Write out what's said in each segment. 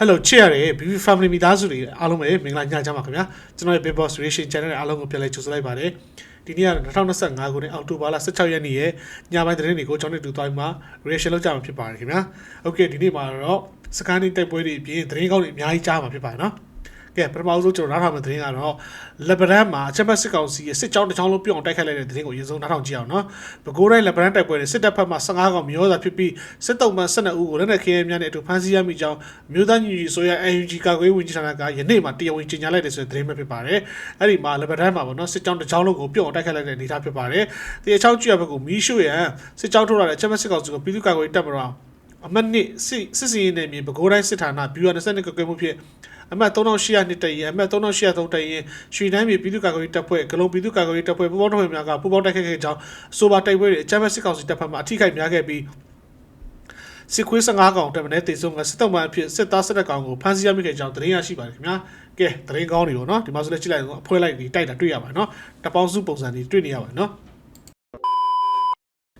Hello ချစ်ရတယ် BB Family မိသားစုတွေအားလုံးပဲမင်္ဂလာညချမ်းပါခင်ဗျာကျွန်တော်ရဲ့ Big Boss Relation Channel အားလုံးကိုပြန်လည်ကြိုဆိုလိုက်ပါတယ်ဒီနေ့က2025ခုနှစ်အောက်တိုဘာလ16ရက်နေ့ရဲ့ညပိုင်းသတင်းတွေကိုကျွန်တော်တို့သွားပြီးမှ reaction လုပ်ကြမှာဖြစ်ပါတယ်ခင်ဗျာ Okay ဒီနေ့မှာတော့စကန်ဒီတိုက်ပွဲတွေအပြင်သတင်းကောင်းတွေအများကြီးကြားမှာဖြစ်ပါတယ်နော် ကဲပထမဆုံးကျွန်တော်နားထောင်မယ့်သတင်းကတော့လက်ဗရန်မှာအချက်မဲ့စစ်ကောင်စီရဲ့စစ်ကြောင်းတစ်ချောင်းလုံးပြုံအောင်တိုက်ခိုက်လိုက်တဲ့သတင်းကိုအရင်ဆုံးနားထောင်ကြည့်အောင်နော်။ပဲခူးတိုင်းလက်ဗရန်တိုက်ပွဲတွေစစ်တပ်ဘက်မှ15ကောင်မျိုးသားဖြစ်ပြီးစစ်တုံးမှ12ဦးကိုလက်နက်ခဲယမ်းများနဲ့အတူဖမ်းဆီးရမိကြောင်းမြို့သားညီညီဆိုရ AUG ကာကွယ်ဝင်ကြီးဌာနကယနေ့မှတရားဝင်ကြေညာလိုက်တဲ့ဆိုတဲ့သတင်းပဲဖြစ်ပါတယ်။အဲ့ဒီမှာလက်ဗရန်မှာပေါ့နော်စစ်ကြောင်းတစ်ချောင်းလုံးကိုပြုံအောင်တိုက်ခိုက်လိုက်တဲ့အနေအထားဖြစ်ပါတယ်။တရားချောင်းကြည့်ရဘက်ကိုမီးရှို့ရန်စစ်ကြောင်းထုတ်လာတဲ့အချက်မဲ့စစ်ကောင်စီကိုပြည်သူ့ကာကွယ်ရေးတပ်မတော်အမတ်နှစ်စစ်စစ်စီရင်နယ်မြေပဲခူးတိုင်းစစ်ဌာန BU 22ကကွယ်မှုဖြစ် အမှတ်3800နှစ်တရင်အမှတ်3803တရင်ရွှေတန်းမြေပြည်သူ့ကာကွယ်ရေးတပ်ဖွဲ့ဂလုံးပြည်သူ့ကာကွယ်ရေးတပ်ဖွဲ့ပူးပေါင်းတပ်ဖွဲ့များကပူးပေါင်းတိုက်ခိုက်ခဲ့ကြောင်းအဆိုပါတိုက်ပွဲတွေအကြမ်းဖက်စစ်ကောင်စီတပ်ဖက်မှအထိခိုက်များခဲ့ပြီးစစ်ခွေး15ကောင်တက်မနဲ့တေဆုံးကစစ်တပ်မှအဖြစ်စစ်သား17ကောင်ကိုဖမ်းဆီးရမိခဲ့ကြောင်းသတင်းရရှိပါတယ်ခင်ဗျာကဲသတင်းကောင်းတွေပေါ့နော်ဒီမှာဆိုလည်းကြည့်လိုက်တော့အဖွဲလိုက်ဒီတိုက်တာတွေ့ရပါတယ်နော်တပေါင်းစုပုံစံတွေတွေ့နေရပါတယ်နော်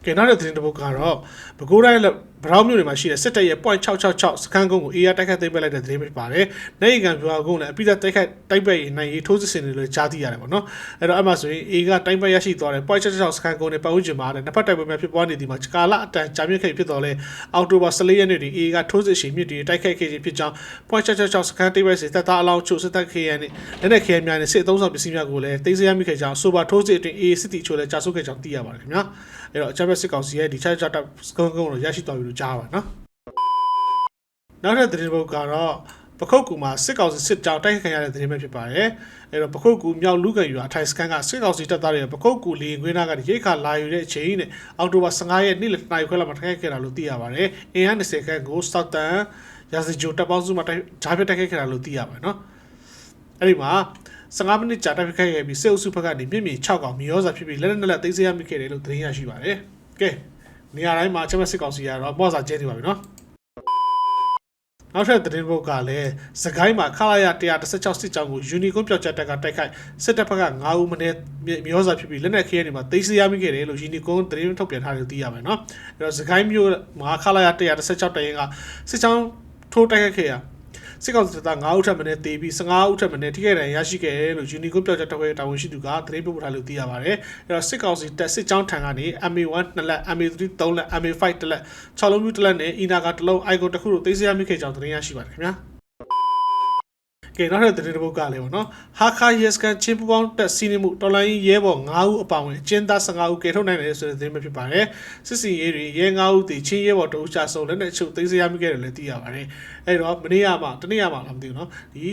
ကဲနောက်တဲ့သတင်းတစ်ပုဒ်ကတော့ပဲခူးတိုင်း ဗရောင်းမြို့နယ်မှာရှိတဲ့စစ်တပ်ရဲ့ .666 စခန်းကုန်းကို AR တိုက်ခတ်သိမ်းပစ်လိုက်တဲ့သတင်းဖြစ်ပါတယ်။နိုင်ကန်ပြောကုန်းလည်းအပိသက်တိုက်ခတ်တိုက်ပတ်ရေးနိုင်ရေးထိုးစစ်ဆင်တွေလည်းကြားသိရတယ်ပေါ့နော်။အဲ့တော့အမှဆိုရင် A ကတိုက်ပတ်ရရှိသွားတဲ့ .666 စခန်းကုန်းနဲ့ပတ်ဝန်းကျင်မှာလည်းနှစ်ဖက်တိုက်ပွဲများဖြစ်ပွားနေသည်မှာကာလအတန်ကြာမြင့်ခဲ့ဖြစ်တော်လဲအောက်တိုဘာ14ရက်နေ့တွင် A ကထိုးစစ်ရှင်မြစ်တွေတိုက်ခတ်ခဲ့ခြင်းဖြစ်ကြောင်း .666 စခန်းတိုက်ပတ်စီတပ်သားအလောင်းချို့စစ်တပ်ခေရန်နဲ့လက်နက်ခဲယမ်းများနဲ့စစ်အုံဆောင်ပစ္စည်းများကိုလည်းတိတ်ဆရမိခဲ့ကြောင်းဆိုပါထိုးစစ်အတွင်း A စစ်တီချို့လည်းကြာဆုခဲ့ကြောင်းသိရပါတယ်ခင်ဗျာ။အဲ့တော့အချမ်းဘက်စစ်ကောင်စီရဲ့ဒီချာချာတပ်စကုန်းကုန်းကိုရရှိသွားပြီလို့ကြားပါနော်။နောက်ထပ်သတင်းပုဒ်ကတော့ပခုတ်ကူမှာစစ်ကောင်စီစစ်ကြောင်းတိုက်ခိုက်ခံရတဲ့သတင်းပဲဖြစ်ပါတယ်။အဲ့တော့ပခုတ်ကူမြောက်လူကန်ယူအထိုင်စကန်ကစစ်ကောင်စီတပ်သားတွေပခုတ်ကူလေခွင်းနာကနေရိတ်ခါလာယူတဲ့အချိန်နဲ့အောက်တိုဘာ15ရက်နေ့လနိုင်ခွဲလောက်မှာတိုက်ခိုက်ခဲ့တာလို့သိရပါတယ်။အင်အား20ခန့်ကိုစတောက်တန်ရာဇဂျိုတပ်ပေါင်းစုမှာတိုက်ဂျားပြတိုက်ခိုက်ခဲ့တာလို့သိရပါတယ်နော်။အဲ့ဒီမှာ15မိနစ်ကြာတိုက်ခိုက်ခဲ့ပြီးစစ်အုပ်စုဘက်ကနေမြင့်မြင့်6កောင်မြေရောစာဖြစ်ပြီးလက်လက်လက်သိမ်းဆည်းရမိခဲ့တယ်လို့သတင်းရရှိပါတယ်။ကဲ နေရာတိုင်းမှာချက်မစစ်ကောင်စီကတော့မော့စာကျဲနေပါပြီနော်။နောက်ထပ်သတင်းပုတ်ကလည်းစကိုင်းမှာခလာရ116စစ်ကြောင်းကိုယူနီကွန်ပျောက်ချက်တက်ကတိုက်ခိုက်စစ်တပ်ဘက်က9ဦးမင်းမျိုးစာဖြစ်ပြီးလက်နက်ခဲနေမှာသိမ်းဆည်းရမိခဲ့တယ်လို့ယူနီကွန်သတင်းထုတ်ပြန်ထားတယ်လို့သိရမယ်နော်အဲ့တော့စကိုင်းမြို့မှာခလာရ116တရင်ကစစ်ကြောင်းထိုးတိုက်ခိုက်ခဲ့ရ စစ်ကောင်စီတပ်သား9ဦးထပ်မံတေးပြီး15ဦးထပ်မံထိခိုက်ဒဏ်ရာရရှိခဲ့တယ်လို့ယူနီကွန်ပျောက်ချက်တပ်ဖွဲ့တာဝန်ရှိသူကသတင်းပေးပို့ထားလို့သိရပါတယ်အဲ့တော့စစ်ကောင်စီတပ်စစ်ကြောင်းထံကနေ MA1 2လက် MA3 3လက် MA5 1လက်6လုံးမျိုး1လက်နဲ့အီနာက1လုံး icon တစ်ခုတို့သိမ်းဆည်းရမိခဲ့ကြောင်းသတင်းရရှိပါတယ်ခင်ဗျာ ကဲနောက်ထပ်သတင်းတစ်ပုဒ်ကလည်းပေါ့နော်ဟာခါယက်စကန်ချင်းပူပေါင်းတက်စီနေမှုတော်လိုင်းရဲဘော်9ဦးအပါအဝင်အကျဉ်းသား15ဦးကယ်ထုတ်နိုင်တယ်ဆိုတဲ့သတင်းပဲဖြစ်ပါတယ်စစ်စီရဲတွေရဲ9ဦးတည်ချင်းရဲဘော်တအုပ်ချဆုံးလက်နဲ့ချုပ်သိမ်းဆည်းရမိခဲ့တယ်လည်းသိရပါတယ်အဲ့တော့မနေ့ကမှတနေ့ကမှလားမသိဘူးနော်ဒီ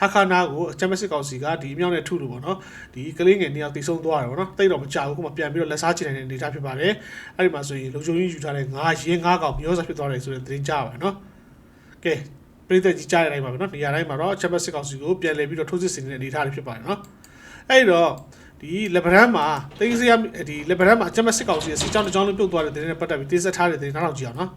ဟာခါနာကိုအချမ်းမစစ်ကောင်စီကဒီအမြောက်နဲ့ထုလို့ပေါ့နော်ဒီကလေးငယ်နှစ်ယောက်တိဆုံးသွားတယ်ပေါ့နော်တိတ်တော့မကြောက်ဘူးခုမှပြန်ပြီးတော့လက်စားချင်တဲ့အနေအထားဖြစ်ပါတယ်အဲ့ဒီမှာဆိုရင်လုံချုံကြီးယူထားတဲ့ငါးရင်းငါးကောင်မျိုးစားဖြစ်သွားတယ်ဆိုတဲ့သတင်းကြားပါနော်ကဲ ပြည်သက်ကြီးကြားရတိုင်းပါပဲနော်နေရာတိုင်းမှာတော့အချက်မစစ်ကောင်စီကိုပြန်လည်ပြီးတော့ထိုးစစ်ဆင်နေတဲ့အနေအထားတွေဖြစ်ပါတယ်နော်အဲ့တော့ဒီလက်ဗရန်မှာတိတ်စရဒီလက်ဗရန်မှာအချက်မစစ်ကောင်စီရဲ့စစ်ကြောင်းတစ်ကြောင်းလုံးပြုတ်သွားတဲ့သတင်းနဲ့ပတ်သက်ပြီးတင်ဆက်ထားတဲ့သတင်းနောက်တော့ကြည့်အောင်နော်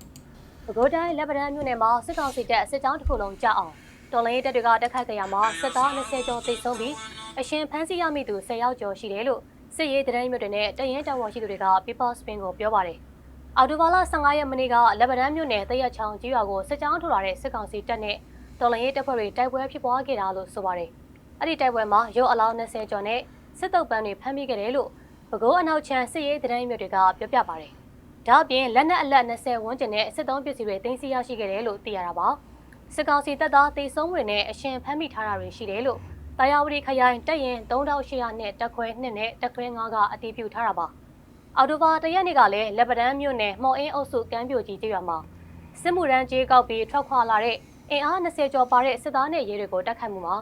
ပဲခူးတိုင်းလက်ပံတန်းမြို့နယ်မှာစစ်ကောင်စီတပ်စစ်ကြောင်းတစ်ခုလုံးကြောက်အောင်တော်လိုင်းတပ်တွေကတက်ခတ်ကြရမှာစစ်သား20ကျော်သိဆုံးပြီးအရှင်ဖမ်းဆီးရမိသူ10ယောက်ကျော်ရှိတယ်လို့စစ်ရေးသတင်းမြို့တွေနဲ့တရင်တောင်ပေါ်ရှိသူတွေက People Spin ကိုပြောပါတယ်။ အော်တိုဘာလ15ရက်မနေ့ကလက်ပံတန်းမြို့နယ်တရက်ချောင်းကြီးရွာကိုစစ်ကြောင်းထုတ်လာတဲ့စစ်ကောင်စီတပ်နဲ့တော်လိုင်းတပ်ဖွဲ့တွေတိုက်ပွဲဖြစ်ပွားခဲ့တာလို့ဆိုပါတယ်။အဲ့ဒီတိုက်ပွဲမှာရုပ်အလောင်း20ကျော်နဲ့စစ်တုပ်ပန်းတွေဖမ်းမိခဲ့တယ်လို့ပဲခူးအနောက်ချမ်းစစ်ရေးသတင်းမြို့တွေကပြောပြပါတယ်။ဒါ့အပြင်လက်နက်အလက်20ဝန်းကျင်နဲ့စစ်သုံးပစ္စည်းတွေတင်စီရရှိခဲ့တယ်လို့သိရတာပါစစ်ကောင်စီတပ်သားတေဆုံးတွေနဲ့အရှင်ဖမ်းမိထားတာတွေရှိတယ်လို့တာယာဝတီခရိုင်တပ်ရင်3800နဲ့တက်ခွဲ2နဲ့တက်ခွဲ9ကအတည်ပြုထားတာပါ အော်တိုဘာတရက်နေ့ကလည်းလက်ပံတန်းမြို့နယ်မော်အင်းအုပ်စုကမ်းပြိုကြီးကျေးရွာမှာစစ်မှုရန်ကြီးကောက်ပြီးထွက်ခွာလာတဲ့အင်အား20ကျော်ပါတဲ့စစ်သားနဲ့ရဲတွေကိုတိုက်ခိုက်မှုမှာ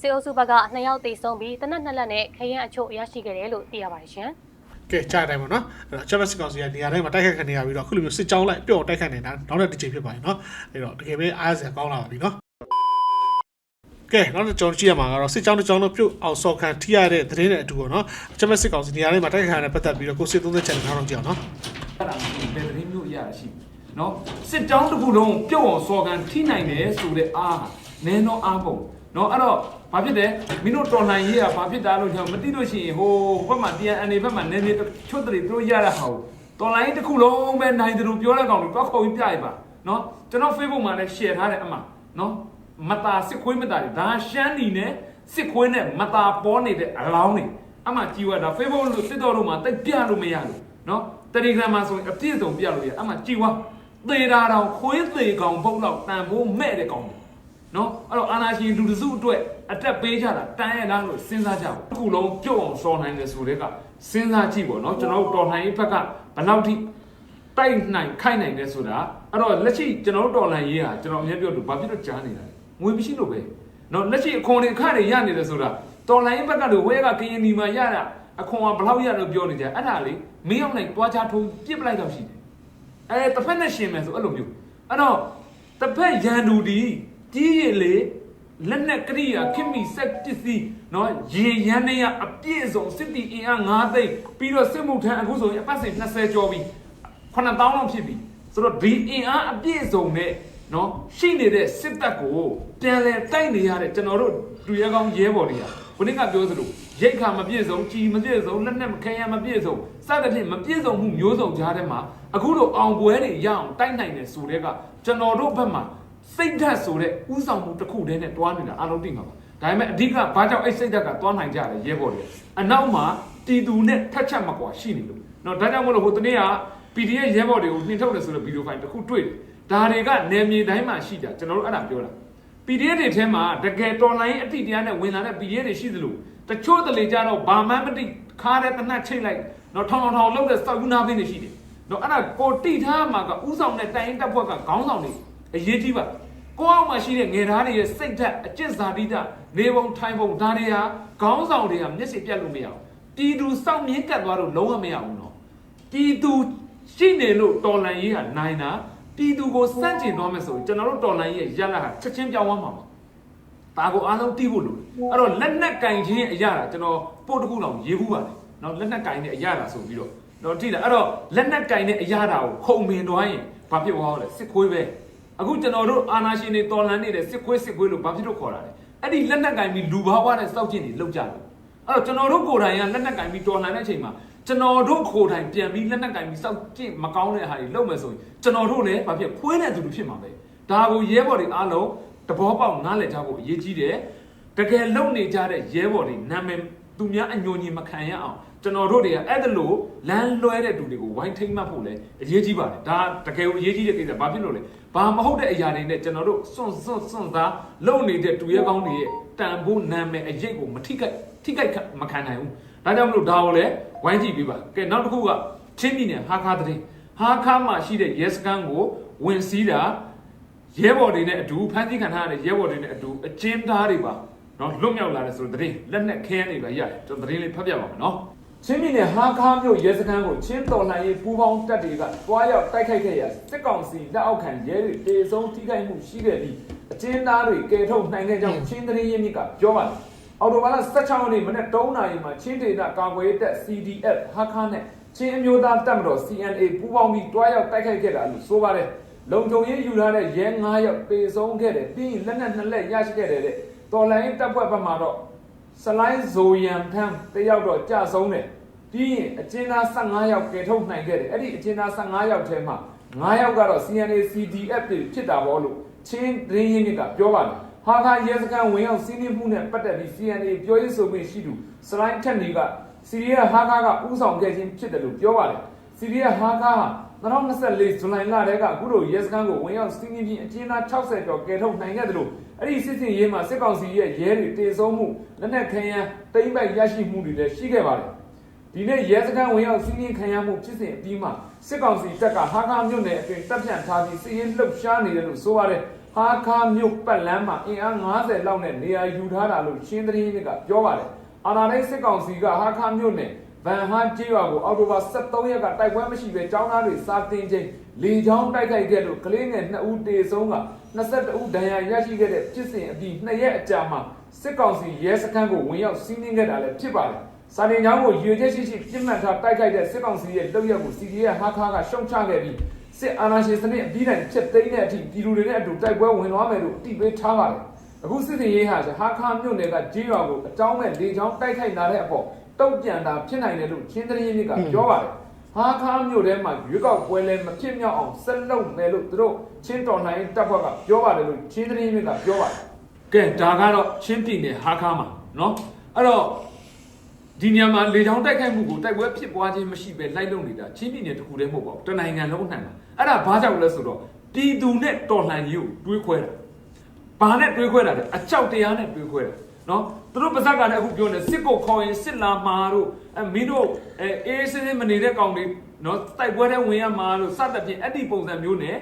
စစ်အုပ်စုဘက်က2ယောက်တေဆုံးပြီးတနက်နှစ်လက်နဲ့ခရမ်းအချို့ရရှိခဲ့တယ်လို့သိရပါတယ်ရှင်။ကဲကြားတိုင်းပါနော်အဲ့တော့ချက်မစစ်ကောင်စီကနေရာတိုင်းမှာတိုက်ခိုက်ခံနေရပြီးတော့အခုလိုမျိုးစစ်ကြောင်းလိုက်ပြုတ်တိုက်ခိုက်နေတာနောက်တဲ့တစ်ချိန်ဖြစ်ပါရင်နော်အဲ့တော့တကယ်ပဲအားရစရာကောင်းလာပါပြီနော် ကဲနောက်တစ်ကြောင်းကြည့်ရမှာကတော့စစ်ကြောင်းတစ်ကြောင်းတို့ပြုတ်အောင်စော်ခံထိရတဲ့သတင်းနဲ့အတူပေါ့နော်ချက်မစစ်ကောင်စီနေရာတိုင်းမှာတိုက်ခိုက်ခံရတဲ့ပတ်သက်ပြီးတော့ကိုစစ်သုံးသက်ချက်နဲ့နောက်တော့ကြည့်အောင်နော်အဲ့ဒါမျိုးဘယ်သတင်းမျိုးရရရှိနော်စစ်ကြောင်းတစ်ခုလုံးပြုတ်အောင်စော်ကန်ထိနိုင်တယ်ဆိုတဲ့အားနည်းတော့အားပုံနော်အဲ့တော့ဘာဖြစ်တယ်မင်းတို့တော်လှန်ရေးကဘာဖြစ်တာလို့ကျွန်တော်မသိလို့ရှိရင်ဟိုဘက်မှာ TNN ဘက်မှာနည်းနည်းချွတ်တရီသူတို့ရတဲ့ဟာကိုတော်လှန်ရေးတစ်ခုလုံးပဲနိုင်တယ်လို့ပြောတဲ့ကောင်တွေတော့ခေါ်ပြီးပြရပါနော်ကျွန်တော် Facebook မှာလည်း share ထားတယ်အမှနော် မတာစစ်ခွေးမတာတွေဒါရှမ်းနီနဲ့စစ်ခွေးနဲ့မတာပေါ်နေတဲ့အလောင်းတွေအမှကြည်ဝါဒါ Facebook လို့တစ်တော်တို့မှာတိတ်ပြလို့မရလို့နော် Telegram မှာဆိုရင်အပြည့်စုံပြလို့ရအမှကြည်ဝါသေတာတော့ခွေးသေးကောင်ပုတ်တော့တန်ဖိုးမဲ့တဲ့ကောင်တွေနော်အဲ့တော့အာနာရှင်လူတစုအတွက်အတက်ပေးကြတာတန်းရလားလို့စဉ်းစားကြပါအခုလုံးပြုတ်အောင်စော်နိုင်တယ်ဆိုတဲ့ကစဉ်းစားကြည့်ပေါ့နော်ကျွန်တော်တို့တော်နိုင်ရေးဘက်ကဘယ်လောက်ထိတိုက်နိုင်ခိုက်နိုင်တယ်ဆိုတာအဲ့တော့လက်ရှိကျွန်တော်တို့တော်နိုင်ရေးဟာကျွန်တော်အများပြောလို့ဘာဖြစ်လို့ကြားနေတာလဲ ငွေမရှိလို့ပဲနော်လက်ရှိအခွန်တွေအခတွေရနေတယ်ဆိုတာတော်လိုင်းဘက်ကတို့ဝဲကကရင်ဒီမှာရတာအခွန်ကဘလောက်ရလို့ပြောနေကြအဲ့ဒါလေမင်းအောင်နိုင်တွားချထုံးပြစ်ပလိုက်တော့ရှိတယ်အဲတစ်ဖက်နဲ့ရှင်မယ်ဆိုအဲ့လိုမျိုးအဲ့တော့တစ်ဖက်ရန်သူဒီကြီးရလေလက်နဲ့ကရိယာခင်မီဆက်ပစ္စည်းနော်ရေရန်နေရအပြည့်စုံစစ်တီအင်အား9သိန်းပြီးတော့စစ်မှုထမ်းအခုဆိုရင်အပတ်စဉ်20ကျော်ပြီ9000လောက်ဖြစ်ပြီဆိုတော့ဒီအင်အားအပြည့်စုံနဲ့ เนาะရှိနေတဲ့စစ်တပ်ကိုပြန်လဲတိုက်နေရတဲ့ကျွန်တော်တို့လူရဲကောင်းရဲဘော်တွေကခုနကပြောသလိုရိတ်ခါမပြည့်စုံကြီးမပြည့်စုံလက်နဲ့မခဲရမပြည့်စုံစသဖြင့်မပြည့်စုံမှုမျိုးစုံကြားထဲမှာအခုလိုအောင်ပွဲတွေရအောင်တိုက်နိုင်တယ်ဆိုတဲ့ကကျွန်တော်တို့ဘက်မှာစိတ်ဓာတ်ဆိုတဲ့ဥဆောင်မှုတစ်ခုတည်းနဲ့တွားနေတာအားလုံးသိမှာပါဒါပေမဲ့အဓိကဘာကြောင့်အဲ့စိတ်ဓာတ်ကတွားနိုင်ကြတယ်ရဲဘော်တွေအနောက်မှာတီတူနဲ့ထက်ချက်မကွာရှိနေလို့เนาะဒါကြောင့်မလို့ဟိုတနေ့က PDF ရဲဘော်တွေကိုနှင်ထုတ်တယ်ဆိုတဲ့ဗီဒီယိုဖိုင်တစ်ခုတွေ့တယ် ဒါတွေကနယ်မြေတိုင်းမှာရှိတာကျွန်တော်တို့အဲ့ဒါပြောတာ PDF တွေထဲမှာတကယ်တော်လိုင်းအတိတရားနဲ့ဝင်လာတဲ့ PDF တွေရှိသလိုတချို့တလေကြတော့ဘာမှမတိခါတဲ့တနတ်ချိတ်လိုက်တော့ထောင်ထောင်ထောင်လောက်တဲ့စောက်ယူနာပင်းတွေရှိတယ်။တော့အဲ့ဒါကိုတိထားမှာကဥဆောင်တဲ့တိုင်တက်ဘွက်ကခေါင်းဆောင်တွေအရေးကြီးပါကိုအောင်မှာရှိတဲ့ငယ်သားတွေရဲ့စိတ်ဓာတ်အကျင့်ဇာတိဓာတ်နေပုံထိုင်ပုံဒါတွေဟာခေါင်းဆောင်တွေကမျက်စိပြတ်လို့မရဘူး။ပြည်သူစောင့်မြင့်ကတ်သွားလို့လုံးဝမရဘူးနော်။ပြည်သူရှိနေလို့တော်လန်ရေးဟာနိုင်တာ ပြည်သူကိုစန့်ကျင်တော့မယ်ဆိုရင်ကျွန်တော်တို့တော်လိုင်းရဲ့ရလဟာချက်ချင်းပြောင်းသွားမှာပါဒါကိုအားလုံးသိဖို့လိုတယ်အဲ့တော့လက်နက်ကင်ခြင်းအရာတာကျွန်တော်ပို့တခုလောက်ရေးဘူးပါလေနော်လက်နက်ကင်တဲ့အရာတာဆိုပြီးတော့နော်ထိလားအဲ့တော့လက်နက်ကင်တဲ့အရာတာကိုခုံမင်တွိုင်းရင်ဘာဖြစ်သွားလဲစစ်ခွေးပဲအခုကျွန်တော်တို့အာနာရှင်တွေတော်လန်နေတဲ့စစ်ခွေးစစ်ခွေးလို့ဘာဖြစ်လို့ခေါ်တာလဲအဲ့ဒီလက်နက်ကင်ပြီးလူဘာဝနဲ့စောက်ကျင်တွေလောက်ကြတယ် အဲ့တော့ကျွန်တော်တို့ကိုယ်တိုင်ကလက်နက်ကင်ပြီးတော်လန်တဲ့အချိန်မှာကျွန်တော်တို့ကိုယ်တိုင်ပြန်ပြီးလက်နက်ကင်ပြီးစောက်ကျင်မကောင်းတဲ့ဟာတွေလုပ်မယ်ဆိုရင်ကျွန်တော်တို့လည်းဘာဖြစ်ခွေးတဲ့သူတွေဖြစ်မှာပဲဒါကိုရဲဘော်တွေအားလုံးတဘောပေါက်နားလည်ကြဖို့အရေးကြီးတယ်တကယ်လုံနေကြတဲ့ရဲဘော်တွေနာမည်သူများအညိုညင်မခံရအောင်ကျွန်တော်တို့တွေကအဲ့ဒါလို့လမ်းလွဲတဲ့သူတွေကိုဝိုင်းထိမ့်မှတ်ဖို့လည်းအရေးကြီးပါတယ်ဒါတကယ်ကိုအရေးကြီးတဲ့ကိစ္စဘာဖြစ်လို့လဲဘာမဟုတ်တဲ့အရာတွေနဲ့ကျွန်တော်တို့စွန့်စွန့်စွန့်သားလုံနေတဲ့တူရဲကောင်းတွေရဲ့တန်ဖိုးနာမည်အရေးကိုမထိခိုက် ထိခိုက်မခံနိုင်ဘူးဒါကြောင့်မလို့ဒါကိုလည်းဝိုင်းကြည့်ပေးပါကဲနောက်တစ်ခုကချင်းပြည်နယ်ဟာခါတဲ့ဟာခါမှာရှိတဲ့ရဲစခန်းကိုဝင်စီးတာရဲဘော်တွေနဲ့အတူဖမ်းဆီးခံထားရတဲ့ရဲဘော်တွေနဲ့အတူအကျဉ်းသားတွေပါနော်လွတ်မြောက်လာတယ်ဆိုတဲ့သတင်းလက်နက်ခဲနေပါရတယ်ကျွန်တော်သတင်းလေးဖတ်ပြပါမယ်နော်ချင်းပြည်နယ်ဟာခါမြို့ရဲစခန်းကိုချင်းတော်လှန်ရေးပူးပေါင်းတပ်တွေကတွားရောက်တိုက်ခိုက်ခဲ့ရစစ်ကောင်စီလက်အောက်ခံရဲတွေတေဆုံးထိခိုက်မှုရှိခဲ့ပြီးအကျဉ်းသားတွေကယ်ထုတ်နိုင်ခဲ့ကြောင်းချင်းသတင်းရင်းမြစ်ကပြောပါတယ် အော်တိုဘာလ16ရက်နေ့မနက်3နာရီမှာချင်းဒေသကာကွယ်ရေးတပ် CDF ဟာခါနဲ့ချင်းအမျိုးသားတပ်မတော် CNA ပူးပေါင်းပြီးတွားရောက်တိုက်ခိုက်ခဲ့တာလို့ဆိုပါတယ်လုံခြုံရေးယူထားတဲ့ရဲ9ယောက်ပေဆုံးခဲ့တယ်ပြီးရင်လက်နက်နှစ်လက်ရရှိခဲ့တယ်တဲ့တော်လိုင်းတပ်ဖွဲ့ဘက်မှာတော့စလိုင်းဇိုယန်ဖန်းတယောက်တော့ကြာဆုံးတယ်ပြီးရင်အကျဉ်းသား15ယောက်ကယ်ထုတ်နိုင်ခဲ့တယ်အဲ့ဒီအကျဉ်းသား15ယောက်ထဲမှာ9ယောက်ကတော့ CNA CDF တွေဖြစ်တာပေါ့လို့ချင်းရင်းရင်းမြစ်ကပြောပါတယ် ဟာခါရဲစခန်းဝင်ရောက်စီးနင်းမှုနဲ့ပတ်သက်ပြီး CNA ပြောရေးဆိုခွင့်ရှိသူစလိုင်းထက်နီကစီရီယာဟာခါကဥဆောင်ခဲ့ခြင်းဖြစ်တယ်လို့ပြောပါတယ်စီရီယာဟာခါဟာ2024ဇူလိုင်လတည်းကအခုလိုရဲစခန်းကိုဝင်ရောက်စီးနင်းပြီးအကျဉ်းသား60ကျော်ကယ်ထုတ်နိုင်ခဲ့တယ်လို့အဲ့ဒီစစ်စင်ရေးမှာစစ်ကောင်စီရဲ့ရဲတွေတေဆုံးမှုလက်နက်ခဲယမ်းတိမ့်ပိုက်ရရှိမှုတွေလည်းရှိခဲ့ပါတယ်ဒီနေ့ရဲစခန်းဝင်ရောက်စီးနင်းခံရမှုဖြစ်စဉ်အပြီးမှာစစ်ကောင်စီတပ်ကဟာခါမြို့နယ်အတွင်းတပ်ဖြန့်ထားပြီးစစ်ရေးလှုပ်ရှားနေတယ်လို့ဆိုပါတယ် ဟာခါမြို့ပတ်လမ်းမှာအင်အား90လောက်နဲ့နေရာယူထားတာလို့ရှင်းသတင်းတွေကပြောပါတယ်အာနာတိုင်းစစ်ကောင်စီကဟာခါမြို့နယ်ဗန်ဟန်ကျေးရွာကိုအော်တိုဘာ73ရက်ကတိုက်ပွဲမရှိဘဲចောင်းသားတွေစာတင်ချိန်လေချောင်းတိုက်ခိုက်ခဲ့လို့ကလေးငယ်2ဦးတေဆုံးက22ဦးဒဏ်ရာရရှိခဲ့တဲ့ဖြစ်စဉ်အပြီး2ရက်အကြာမှာစစ်ကောင်စီရဲစခန်းကိုဝင်ရောက်စီးနင်းခဲ့တာလည်းဖြစ်ပါတယ်။စာတင်ချောင်းကိုရွေချက်ရှိရှိပြစ်မှတ်ထားတိုက်ခိုက်တဲ့စစ်ကောင်စီရဲ့လုပ်ရက်ကို CDF ဟာခါကရှုံချခဲ့ပြီး စစ်အာဏာရှင်စနစ်အပြီးတိုင်ဖြစ်သိမ်းတဲ့အထိပြည်သူတွေနဲ့အတူတိုက်ပွဲဝင်သွားမယ်လို့အတိပေးထားပါတယ်။အခုစစ်စင်ရေးဟာဟာခါမြို့နယ်ကဂျေးရွာကိုအကြောင်းမဲ့လေချောင်းတိုက်ခိုက်လာတဲ့အပေါ်တုတ်ပြန်တာဖြစ်နိုင်တယ်လို့ချင်းသတင်းရင်းမြစ်ကပြောပါတယ်။ဟာခါမြို့ထဲမှာရွေးကောက်ပွဲလဲမဖြစ်မြောက်အောင်ဆက်လုပ်မယ်လို့သူတို့ချင်းတော်နိုင်တပ်ဖွဲ့ကပြောပါတယ်လို့ချင်းသတင်းမြစ်ကပြောပါတယ်ကဲဒါကတော့ချင်းပြည်နယ်ဟာခါမှာနော်အဲ့တော့ ဒီညမှာလေချောင်းတိုက်ခိုက်မှုကိုတိုက်ပွဲဖြစ်ပွားခြင်းမရှိပဲလိုက်လုပ်နေတာချင်းပြည်နယ်တစ်ခုတည်းမဟုတ်ပါဘူးတနိုင်ငံလုံးနိုင်မှာအဲ့ဒါဘာကြောင့်လဲဆိုတော့ပြည်သူနဲ့တော်လှန်ရေးကိုတွေးခွဲတာဘာနဲ့တွေးခွဲတာလဲအကြောက်တရားနဲ့တွေးခွဲတာနော်သူတို့ပါဇက်ကလည်းအခုပြောနေစစ်ကိုခေါ်ရင်စစ်လာမှာတို့အဲမင်းတို့အဲအေးစင်းစင်းမနေတဲ့ကောင်တွေနော်တိုက်ပွဲထဲဝင်ရမှာလို့စသဖြင့်အဲ့ဒီပုံစံမျိုးနဲ့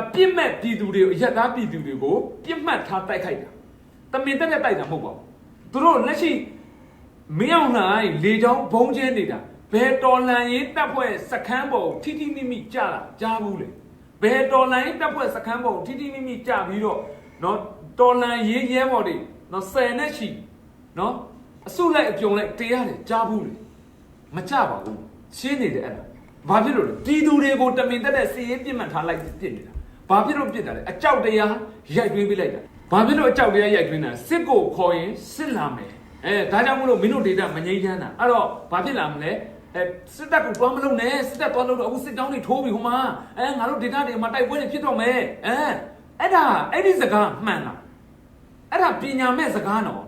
အပြစ်မဲ့ပြည်သူတွေကိုအရက်သားပြည်သူတွေကိုပြစ်မှတ်ထားတိုက်ခိုက်တာတမင်တက်တက်တိုက်တာမဟုတ်ပါဘူးသူတို့လက်ရှိ မင်းအောင်လှိုင်လေချောင်းဘုံကျဲနေတာဘယ်တော်လန်ရေးတပ်ဖွဲ့စခန်းပေါ်ထိထိမိမိကြာတာကြားဘူးလေဘယ်တော်လန်ရေးတပ်ဖွဲ့စခန်းပေါ်ထိထိမိမိကြာပြီးတော့နော်တော်လန်ရေးရဲဘော်တွေနော်ဆယ်နဲ့ချီနော်အစုလိုက်အပြုံလိုက်တရားတယ်ကြားဘူးလေမကြပါဘူးရှင်းနေတယ်အဲ့ဒါဘာဖြစ်လို့လဲပြည်သူတွေကိုတမင်တက်တဲ့စီရေးပြစ်မှတ်ထားလိုက်ပြစ်နေတာဘာဖြစ်လို့ပြစ်တာလဲအကြောက်တရားရိုက်တွင်းပြလိုက်တာဘာဖြစ်လို့အကြောက်တရားရိုက်တွင်းတာစစ်ကိုခေါ်ရင်စစ်လာမယ် အဲဒါကြောင့်မလို့မင်းတို့ဒေတာမငြိမ်းချမ်းတာအဲ့တော့ဘာဖြစ်လာမလဲအဲစစ်တပ်ကိုတွားမလုပ်နဲ့စစ်တပ်တွားလို့တော့အခုစစ်တောင်းတွေထိုးပြီဟိုမှာအဲငါတို့ဒေတာတွေမှာတိုက်ပွဲတွေဖြစ်တော့မယ်အဲအဲ့ဒါအဲ့ဒီစကားမှန်လားအဲ့ဒါပညာမဲ့စကားနော်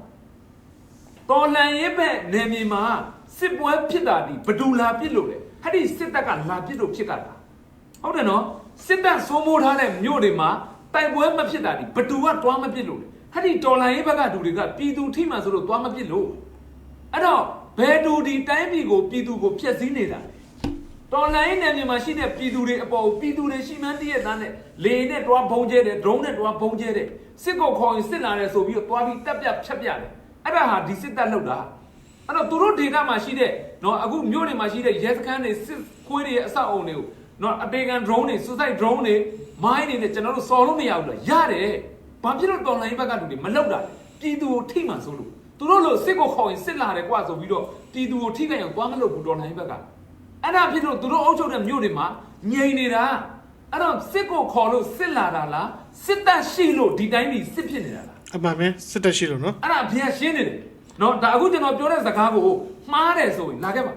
တော်လန်ရဲ့ဘက်နေမြေမှာစစ်ပွဲဖြစ်တာဒီဘဒူလာဖြစ်လို့လေအဲ့ဒီစစ်တပ်ကလာဖြစ်လို့ဖြစ်ကြတာဟုတ်တယ်နော်စစ်တပ်စိုးမိုးထားတဲ့မြို့တွေမှာတိုက်ပွဲမဖြစ်တာဒီဘဒူကတွားမဖြစ်လို့လေ အဲ့ဒီတော်လန်ရဲ့ဘက်ကဒူတွေကပြည်သူထိမှန်ဆိုလို့တွားမဖြစ်လို့အဲ့တော့ဘယ်ဒူဒီတိုင်းပြည်ကိုပြည်သူကိုဖျက်ဆီးနေတာလဲတော်လိုင်းနယ်မြေမှာရှိတဲ့ပြည်သူတွေအပေါ်ပြည်သူတွေရှိမှန်းတည့်ရသားနဲ့လေနဲ့တွားဘုံကျဲတယ်ဒရုန်းနဲ့တွားဘုံကျဲတယ်စစ်ကိုခေါ်ရင်စစ်လာတယ်ဆိုပြီးတော့တွားပြီးတက်ပြဖြတ်ပြတယ်အဲ့ဒါဟာဒီစစ်တပ်လောက်တာအဲ့တော့သူတို့ဒေတာမှာရှိတဲ့နော်အခုမြို့တွေမှာရှိတဲ့ရဲစခန်းတွေစစ်ခွေးတွေရဲ့အဆောက်အုံတွေကိုနော်အပေကန် drone တွေ suicide drone တွေမိုင်းတွေနဲ့ကျွန်တော်တို့စော်လို့မရဘူးလားရတယ် ဘာဖြစ်လို့တော်လိုင်းဘက်ကလူတွေမလောက်တာလဲပြည်သူကိုထိမှန်ဆိုလို့သူတို့လို့စစ်ကိုခေါ်ရင်စစ်လာတယ်ကွာဆိုပြီးတော့ပြည်သူကိုထိခိုက်အောင်တွားမလို့ဘူးတော်လိုင်းဘက်ကအဲ့ဒါဖြစ်လို့သူတို့အုပ်ချုပ်တဲ့မြို့တွေမှာငြိမ်နေတာအဲ့တော့စစ်ကိုခေါ်လို့စစ်လာတာလားစစ်တပ်ရှိလို့ဒီတိုင်းဒီစစ်ဖြစ်နေတာလားအမှန်ပဲစစ်တက်ရှိလို့နော်အဲ့ဒါအဖေကရှင်းနေတယ်နော်ဒါအခုကျွန်တော်ပြောတဲ့စကားကိုမှားတယ်ဆိုရင်လာခဲ့ပါ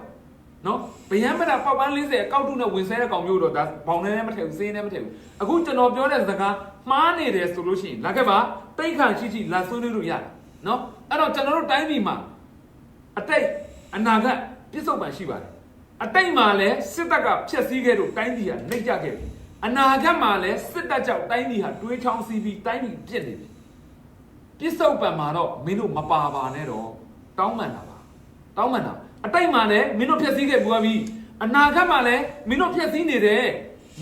နော်ဗယံမတာပေါက်ပန်း40အကောက်တုနဲ့ဝင်ဆဲတဲ့ကောင်မျိုးတော့ဒါဘောင်ထဲနဲ့မထည့်ဘူးစင်းထဲမထည့်ဘူးအခုကျွန်တော်ပြောတဲ့စကားမှားနေတယ်ဆိုလို့ရှိရင်လာခဲ့ပါတိတ်ခါရှိရှိလာဆွေးနွေးလို့ရတယ်နော်အဲ့တော့ကျွန်တော်တို့တိုင်းပြည်မှာအတိတ်အနာဂတ်ပြစ္ဆုတ်ပံရှိပါတယ်အတိတ်မှာလည်းစစ်တပ်ကဖျက်ဆီးခဲ့လို့တိုင်းပြည်ဟာနှိမ့်ကြခဲ့ပြီအနာဂတ်မှာလည်းစစ်တပ်ကြောင့်တိုင်းပြည်ဟာတွေးချောင်းစီးပြီးတိုင်းပြည်ပြစ်နေပြီပြစ္ဆုတ်ပံမှာတော့မင်းတို့မပါပါနဲ့တော့တောင်းပန်တာပါတောင်းပန်တာ အတိတ်မှာလည်းမင်းတို့ဖျက်ဆီးခဲ့ပွားပြီးအနာဂတ်မှာလည်းမင်းတို့ဖျက်ဆီးနေတယ်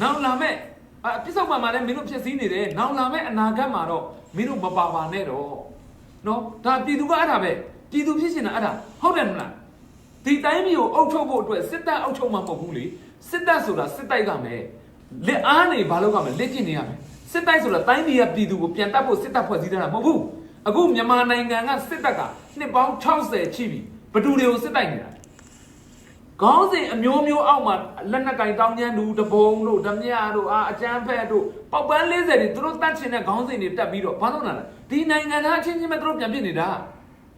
နောက်လာမဲ့အပြစ္ဆုတ်ပံမှာလည်းမင်းတို့ဖျက်ဆီးနေတယ်နောက်လာမဲ့အနာဂတ်မှာတော့မင်းတို့မပါပါနဲ့တော့နော်ဒါပြည်သူကအဲ့ဒါပဲပြည်သူဖြစ်ရှင်တာအဲ့ဒါဟုတ်တယ်မလားဒီတိုင်းမျိုးအုပ်ချုပ်ဖို့အတွက်စစ်တပ်အုပ်ချုပ်မှာမဟုတ်ဘူးလေစစ်တပ်ဆိုတာစစ်တိုက်ကမယ်လက်အားနေဘာလို့ကမယ်လက်ကျင်နေရမယ်စစ်တိုက်ဆိုတာတိုင်းပြည်ကပြည်သူကိုပြန်တတ်ဖို့စစ်တပ်ဖွဲ့စည်းထားတာမဟုတ်ဘူးအခုမြန်မာနိုင်ငံကစစ်တပ်ကနှစ်ပေါင်း60ချီပြီ ဘယ်သူတွေကိုစစ်တိုက်နေတာခေါင်းစဉ်အမျိုးမျိုးအောက်မှာလက်နက်ကင်တောင်းကျမ်းတူတဘုံတို့ဓမြတို့အာအကျန်းဖက်တို့ပောက်ပန်း40တွေသူတို့တတ်ချင်တဲ့ခေါင်းစဉ်တွေတက်ပြီးတော့ဘာလို့လဲဒီနိုင်ငံသားအချင်းချင်းပဲသူတို့ပြန်ပြစ်နေတာ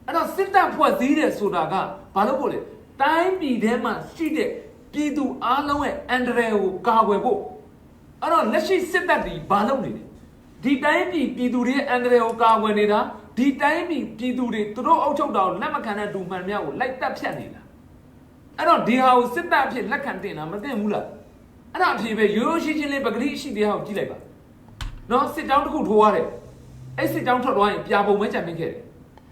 အဲ့တော့စစ်တပ်ဖွဲ့စည်းတယ်ဆိုတာကဘာလို့ဖို့လဲတိုင်းပြည်ထဲမှာရှိတဲ့ပြည်သူအားလုံးရဲ့အန်ဒရယ်ကိုကာကွယ်ဖို့အဲ့တော့လက်ရှိစစ်တပ်ဒီဘာလုပ်နေလဲဒီတိုင်းပြည်ပြည်သူတွေရဲ့အန်ဒရယ်ကိုကာကွယ်နေတာ ဒီတိုင်းပြည်ပြည်သူတွေသူတို့အုပ်ချုပ်တာကိုလက်မခံတဲ့ဒူမှန်များကိုလိုက်တက်ဖြတ်နေတာအဲ့တော့ဒီဟာကိုစစ်တပ်အဖြစ်လက်ခံတင်တာမတင်ဘူးလားအဲ့ဒါအဖြစ်ပဲရိုးရိုးရှင်းရှင်းလေးပဂတိရှိတရားကိုကြည့်လိုက်ပါနော်စစ်တောင်းတစ်ခုထိုးရတယ်အဲ့စစ်တောင်းထွက်သွားရင်ပြာပုံပဲကြံမိခဲ့တယ်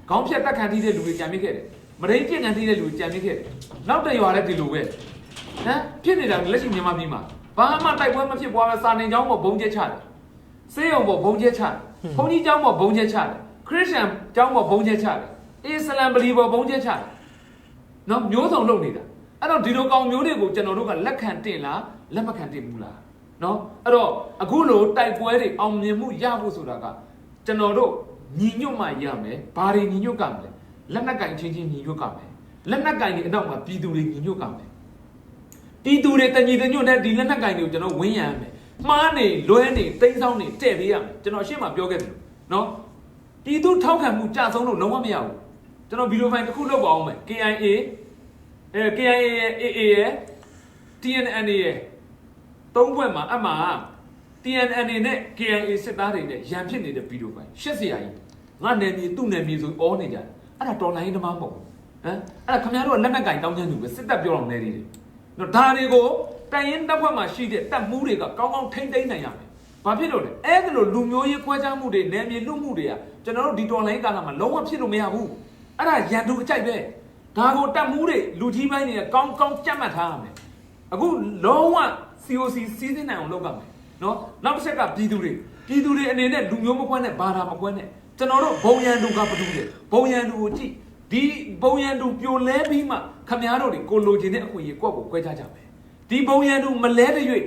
ခေါင်းဖြတ်တက်ခံထိတဲ့လူတွေကြံမိခဲ့တယ်မရင်းပြင့်ခံထိတဲ့လူတွေကြံမိခဲ့တယ်နောက်တရွာလည်းဒီလိုပဲဟမ်ဖြစ်နေတာလက်ရှိမြန်မာပြည်မှာဘာမှတိုက်ပွဲမဖြစ်ပွားပဲစာနေကြောင်းပေါ်ဘုံကျဲချတယ်စေးရုံပေါ်ဘုံကျဲချတယ်ဘုန်းကြီးကျောင်းပေါ်ဘုံကျဲချတယ် ခရစ်ယာန်ကျောင်းပေါ်ဘုံကျဲချတယ်အစ္စလမ်ပလီပေါ်ဘုံကျဲချတယ်နော်မျိုးစုံလုပ်နေတာအဲ့တော့ဒီလိုကောင်မျိုးတွေကိုကျွန်တော်တို့ကလက်ခံတင်လားလက်မခံတင်ဘူးလားနော်အဲ့တော့အခုလိုတိုက်ပွဲတွေအောင်မြင်မှုရဖို့ဆိုတာကကျွန်တော်တို့ညီညွတ်မှရမယ်ဘာတွေညီညွတ်ကမလဲလက်နက်ကင်ချင်းချင်းညီညွတ်ကမယ်လက်နက်ကင်တွေအနောက်မှာပြည်သူတွေညီညွတ်ကမယ်ပြည်သူတွေတညီတညွတ်တဲ့ဒီလက်နက်ကင်တွေကိုကျွန်တော်ဝင်းရံရမယ်မှားနေလွဲနေတိန်းဆောင်နေတဲ့ပေးရမယ်ကျွန်တော်ရှင်းမှပြောခဲ့တယ်နော် ပြည်သူထောက်ခံမှုကြဆုံးလို့လုံးဝမရဘူးကျွန်တော်ဗီဒီယိုဖိုင်တစ်ခုလုပ်ပါအောင်မယ် KIA အဲ KIA ရဲ့ AA ရဲ့ TNN ရဲ့သုံးဘွဲ့မှာအမှ TNN နဲ့ KNA စစ်သားတွေနဲ့ရန်ဖြစ်နေတဲ့ဗီဒီယိုဖိုင်ရှက်စရာကြီးငါနယ်မြေသူ့နယ်မြေဆိုအောနေကြတယ်အဲ့ဒါတော်လိုင်းဓမ္မမဟုတ်ဘူးဟမ်အဲ့ဒါခင်ဗျားတို့ကလက်နက်ကင်တောင်းချမ်းသူပဲစစ်တပ်ပြောတော့နေသေးတယ်နော်ဒါတွေကိုတိုင်ရင်တပ်ဖွဲ့မှာရှိတဲ့တပ်မှုတွေကကောင်းကောင်းထိမ့်သိမ်းနိုင်ရမယ် ဘာဖြစ်လို့လဲအဲ့ဒါလိုလူမျိုးရေးခွဲခြားမှုတွေနယ်မြေလူမှုတွေကကျွန်တော်တို့ဒီတော်လိုင်းကာလမှာလုံးဝဖြစ်လို့မရဘူးအဲ့ဒါရန်သူအကြိုက်ပဲဒါကိုတပ်မှုတွေလူကြီးပိုင်းတွေကကောင်းကောင်းကြက်မှတ်ထားရမယ်အခုလုံးဝ COC စီးစင်းနိုင်အောင်လုပ်ရမယ်နော်နောက်တစ်ချက်ကပြည်သူတွေပြည်သူတွေအနေနဲ့လူမျိုးမကွဲနဲ့ဘာသာမကွဲနဲ့ကျွန်တော်တို့ဘုံရန်သူကဘာလုပ်လဲဘုံရန်သူကိုကြည့်ဒီဘုံရန်သူပြိုလဲပြီးမှခမားတို့တွေကိုလိုချင်တဲ့အခွင့်အရေးကိုယ့်ကိုခွဲခြားကြမယ်ဒီဘုံရန်သူမလဲတဲ့၍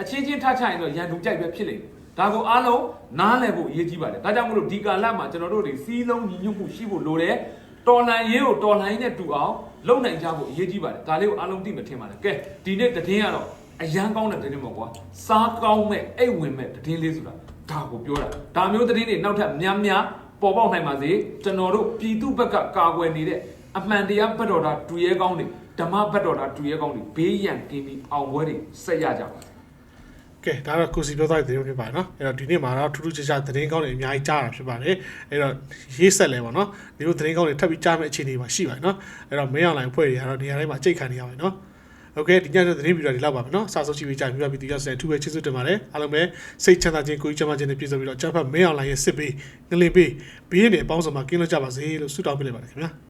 အချင်းချင်းထားချရင်တော့ရန်သူကြိုက်ပဲဖြစ်လိမ့်မယ်ဒါကိုအားလုံးနားလည်ဖို့အရေးကြီးပါတယ်ဒါကြောင့်မလို့ဒီကာလမှာကျွန်တော်တို့တွေစီးလုံးညီညွတ်မှုရှိဖို့လိုတယ်တော်လှန်ရေးကိုတော်လှန်ရေးနဲ့တူအောင်လုပ်နိုင်ကြဖို့အရေးကြီးပါတယ်ဒါလေးကိုအားလုံးသိမှထင်ပါတယ်ကဲဒီနေ့တည်င်းကတော့အရန်ကောင်းတဲ့တည်င်းပေါ့ကွာစားကောင်းမဲ့အိတ်ဝင်မဲ့တည်င်းလေးဆိုတာဒါကိုပြောတာဒါမျိုးတည်င်းတွေနောက်ထပ်များများပေါ်ပေါက်နိုင်ပါစေကျွန်တော်တို့ပြည်သူဘက်ကကာကွယ်နေတဲ့အမှန်တရားဘက်တော်တာတူရဲကောင်းတွေဓမ္မဘက်တော်တာတူရဲကောင်းတွေဘေးရန်ကင်းပြီးအောင်ပွဲတွေဆက်ရကြပါ ကဲဒါတော့ကိုစီပြောသွားတဲ့သတင်းဖြစ်ပါတယ်နော်အဲ့တော့ဒီနေ့မှာတော့ထူးထူးခြားခြားသတင်းကောင်းတွေအများကြီးကြားတာဖြစ်ပါတယ်အဲ့တော့ရေးဆက်လဲပေါ့နော်ဒီလိုသတင်းကောင်းတွေထပ်ပြီးကြားမယ့်အခြေအနေမှာရှိပါတယ်နော်အဲ့တော့မင်းအောင်လိုင်းဖွဲ့တွေကတော့နေရာတိုင်းမှာကြိတ်ခံနေရပါတယ်နော်โอเคဒီညတဲ့သတင်းဗီဒီယိုဒီလောက်ပါမယ်နော်စာဆုံးချိပြီးကြာပြီးတော့ပြီးဒီရောက်စတဲ့အထူးပဲကျေးဇူးတင်ပါတယ်အားလုံးပဲစိတ်ချမ်းသာခြင်းကိုယ်ကြီးချမ်းသာခြင်းနဲ့ပြည့်စုံပြီးတော့အချမ်းဖတ်မင်းအောင်လိုင်းရဲ့စစ်ပေးငလင်ပေးဘေးရည်နဲ့အပေါင်းစုံမှာကင်းလို့ကြပါစေလို့ဆုတောင်းပေးလိုက်ပါတယ်ခင်ဗျာ